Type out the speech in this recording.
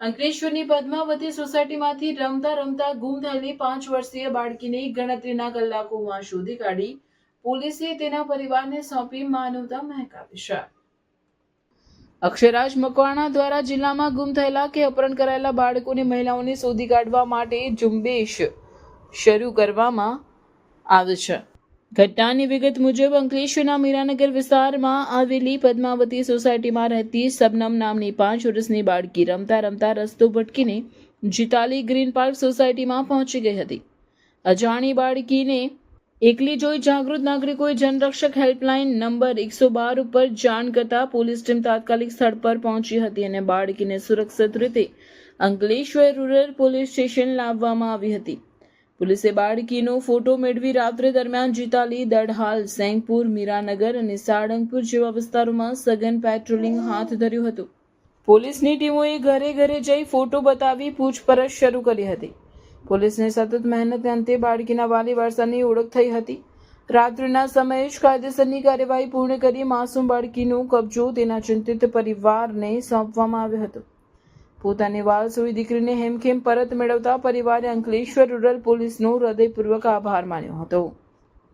અંકલેશ્વરની પદ્માવતી સોસાયટીમાંથી રમતા રમતા ગુમ થયેલી પાંચ વર્ષીય બાળકીને ગણતરીના કલાકોમાં શોધી કાઢી પોલીસે તેના પરિવારને સોંપી માનવતા મહેકાવી છે. અક્ષરાજ મકવાણા દ્વારા જિલ્લામાં ગુમ થયેલા કે અપહરણ કરાયેલા બાળકોને મહિલાઓને શોધી કાઢવા માટે ઝુંબેશ શરૂ કરવામાં આવે છે. ઘટનાની વિગત મુજબ, અંકલેશ્વરના મીરાનગર વિસ્તારમાં આવેલી પદ્માવતી સોસાયટીમાં રહેતી સબનમ નામની પાંચ વર્ષની બાળકી રમતા રમતા રસ્તો ભટકીને જીતાલી ગ્રીન પાર્ક સોસાયટીમાં પહોંચી ગઈ હતી. અજાણી બાળકીને એકલી જોઈ જાગૃત નાગરિકોએ જનરક્ષક હેલ્પલાઇન નંબર એકસો બાર ઉપર જાણ કરતા પોલીસ ટીમ તાત્કાલિક સ્થળ પર પહોંચી હતી અને બાળકીને સુરક્ષિત રીતે અંકલેશ્વર રૂરલ પોલીસ સ્ટેશન લાવવામાં આવી હતી. પોલીસે બાળકીનો ફોટો મેળવી રાત્રે દરમિયાન જીતાલી, દડહાલ, સેંગપુર, મીરાનગર અને સાળંગપુર જેવા વિસ્તારોમાં સઘન પેટ્રોલિંગ હાથ ધર્યું હતું. પોલીસની ટીમોએ ઘરે ઘરે જઈ ફોટો બતાવી પૂછપરછ શરૂ કરી હતી. પોલીસને સતત મહેનત અંતે બાળકીના વાલી વારસાની ઓળખ થઈ હતી. રાત્રિના સમયે જ કાયદેસરની કાર્યવાહી પૂર્ણ કરી માસૂમ બાળકીનો કબજો તેના ચિંતિત પરિવારને સોંપવામાં આવ્યો હતો. પોતાની વાલસોઈ દીકરીને હેમખેમ પરત મેળવતા પરિવારે અંકલેશ્વર રૂરલ પોલીસનો હૃદયપૂર્વક આભાર માન્યો હતો.